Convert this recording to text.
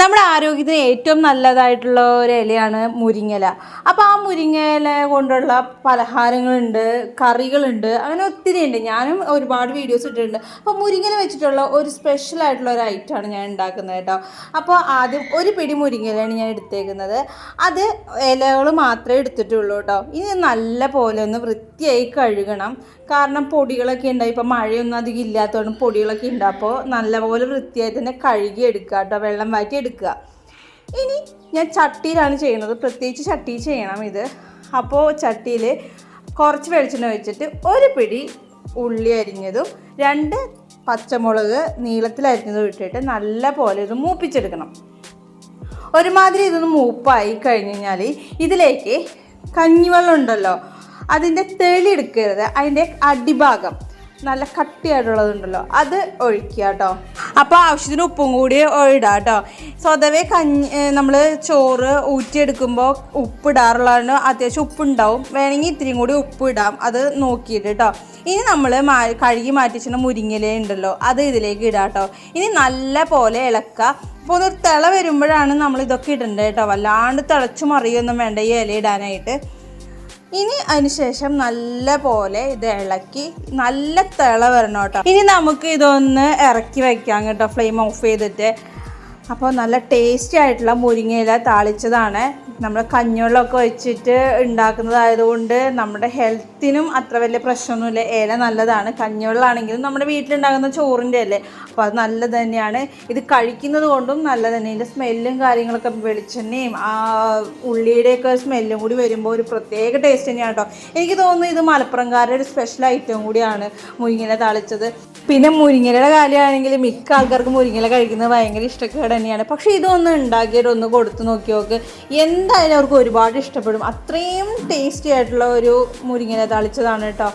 നമ്മുടെ ആരോഗ്യത്തിന് ഏറ്റവും നല്ലതായിട്ടുള്ള ഒരു ഇലയാണ് മുരിങ്ങല അപ്പോൾ ആ മുരിങ്ങയില കൊണ്ടുള്ള പലഹാരങ്ങളുണ്ട് കറികളുണ്ട് അങ്ങനെ ഒത്തിരി ഉണ്ട്. ഞാനും ഒരുപാട് വീഡിയോസ് ഇട്ടിട്ടുണ്ട്. അപ്പോൾ മുരിങ്ങല വെച്ചിട്ടുള്ള ഒരു സ്പെഷ്യൽ ആയിട്ടുള്ള ഒരു ഐറ്റമാണ് ഞാൻ ഉണ്ടാക്കുന്നത് കേട്ടോ. അപ്പോൾ ആദ്യം ഒരു പിടി മുരിങ്ങയിലയാണ് ഞാൻ എടുത്തേക്കുന്നത്. അത് ഇലകൾ മാത്രമേ എടുത്തിട്ടുള്ളൂ കേട്ടോ. ഇനി നല്ല പോലെ ഒന്ന് വൃത്തിയായി കഴുകണം. കാരണം പൊടികളൊക്കെ ഉണ്ടായി. ഇപ്പോൾ മഴയൊന്നും അധികം ഇല്ലാത്തതുകൊണ്ട് പൊടികളൊക്കെ ഉണ്ട്. അപ്പോൾ നല്ലപോലെ വൃത്തിയായി തന്നെ കഴുകി എടുക്കുക കേട്ടോ. വെള്ളം വാറ്റി എടുക്കുക. ഇനി ഞാൻ ചട്ടിയിലാണ് ചെയ്യുന്നത്. പ്രത്യേകിച്ച് ചട്ടി ചെയ്യണം ഇത്. അപ്പോൾ ചട്ടിയിൽ കുറച്ച് വെളിച്ചെണ്ണ വെച്ചിട്ട് ഒരു പിടി ഉള്ളി അരിഞ്ഞതും രണ്ട് പച്ചമുളക് നീളത്തിൽ അരിഞ്ഞതും ഇട്ടിട്ട് നല്ല പോലെ ഇത് മൂപ്പിച്ചെടുക്കണം. ഒരുമാതിരി ഇതൊന്ന് മൂപ്പായി കഴിഞ്ഞ് കഴിഞ്ഞാൽ ഇതിലേക്ക് കഞ്ഞിവെള്ളം ഉണ്ടല്ലോ അതിന്റെ തെളി എടുക്കരുത്. അതിന്റെ അടിഭാഗം നല്ല കട്ടിയായിട്ടുള്ളതുണ്ടല്ലോ. അത് ഒഴിക്കുക കേട്ടോ. അപ്പോൾ ആവശ്യത്തിന് ഉപ്പും കൂടി ഇടുക കേട്ടോ. സ്വതവേ കഞ്ഞി നമ്മൾ ചോറ് ഊറ്റിയെടുക്കുമ്പോൾ ഉപ്പിടാറുള്ളതാണ്. അത്യാവശ്യം ഉപ്പുണ്ടാവും. വേണമെങ്കിൽ ഇത്തിരിയും കൂടി ഉപ്പ് ഇടാം അത് നോക്കിയിട്ട് കേട്ടോ. ഇനി നമ്മൾ മാ കഴുകി മാറ്റിച്ചിട്ട് മുരിങ്ങയില ഉണ്ടല്ലോ അത് ഇതിലേക്ക് ഇടാം കേട്ടോ. ഇനി നല്ല പോലെ ഇളക്കുക. അപ്പോൾ ഒന്ന് തിള വരുമ്പോഴാണ് നമ്മൾ ഇതൊക്കെ ഇടേണ്ടത് കേട്ടോ. വല്ലാണ്ട് തിളച്ചു മറിയൊന്നും വേണ്ട ഈ ഇല ഇടാനായിട്ട് ഇനി അതിനുശേഷം നല്ല പോലെ ഇത് ഇളക്കി നല്ല തിള വരണം കേട്ടോ. ഇനി നമുക്ക് ഇതൊന്ന് ഇറക്കി വെക്കാം കേട്ടോ ഫ്ലെയിം ഓഫ് ചെയ്തിട്ട്. അപ്പോൾ നല്ല ടേസ്റ്റി ആയിട്ടുള്ള മുരിങ്ങയില താളിച്ചതാണ്. നമ്മൾ കഞ്ഞിവെള്ളമൊക്കെ വെച്ചിട്ട് ഉണ്ടാക്കുന്നതായതുകൊണ്ട് നമ്മുടെ ഹെൽത്തിനും അത്ര വലിയ പ്രശ്നമൊന്നുമില്ല. ഇല നല്ലതാണ്. കഞ്ഞിവെള്ളമാണെങ്കിലും നമ്മുടെ വീട്ടിലുണ്ടാകുന്ന ചോറിന്റെ അല്ലേ? അപ്പോൾ അത് നല്ലത് തന്നെയാണ്. ഇത് കഴിക്കുന്നത് കൊണ്ടും നല്ലത് തന്നെ. ഇതിന്റെ സ്മെല്ലും കാര്യങ്ങളൊക്കെ വെളിച്ചെണ്ണയും ആ ഉള്ളിയുടെയൊക്കെ സ്മെല്ലും കൂടി വരുമ്പോൾ ഒരു പ്രത്യേക ടേസ്റ്റ് തന്നെയാണ് കേട്ടോ. എനിക്ക് തോന്നുന്നു ഇത് മലപ്പുറംകാരുടെ ഒരു സ്പെഷ്യൽ ഐറ്റം കൂടിയാണ് മുരിങ്ങയില താളിച്ചത്. പിന്നെ മുരിങ്ങയിലയുടെ കാര്യമാണെങ്കിൽ മിക്ക ആൾക്കാർക്ക് മുരിങ്ങയില കഴിക്കുന്നത് ഭയങ്കര ഇഷ്ടക്കേട്. തന്നെയാണ്. പക്ഷേ ഇതൊന്ന് ഉണ്ടാക്കിയിട്ട് ഒന്ന് കൊടുത്തു നോക്കി നോക്ക്. എന്തായാലും അവർക്ക് ഒരുപാട് ഇഷ്ടപ്പെടും. അത്രയും ടേസ്റ്റി ആയിട്ടുള്ള ഒരു മുരിങ്ങയില തളിച്ചതാണ് കേട്ടോ.